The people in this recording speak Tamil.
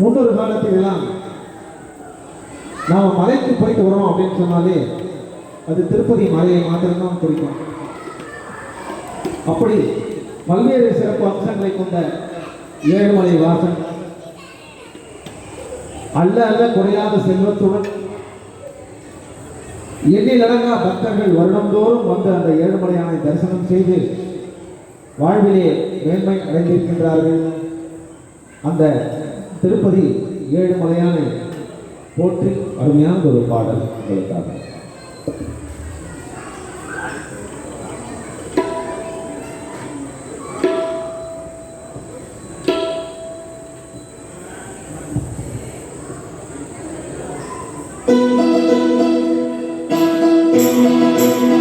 முன்னொரு காலத்தில் எல்லாம் நாம் மலைக்கு போயிட்டு வரோம் அப்படின்னு சொன்னாலே அது திருப்பதி மலையை மாத்திரம்தான் குறிக்கும். அப்படி பல்வேறு சிறப்பு அம்சங்களை கொண்ட ஏழுமலை வாசன் அல்ல அல்ல குறையாத செல்வத்துடன் எண்ணிலடங்கா பக்தர்கள் வருடந்தோறும் வந்து அந்த ஏழுமலையானை தரிசனம் செய்து வாழ்விலே மேன்மை அடைந்திருக்கின்றார்கள். அந்த திருப்பதி ஏழுமலையானை போற்றி அருமையான ஒரு பாடல் உங்களுக்காக ஆ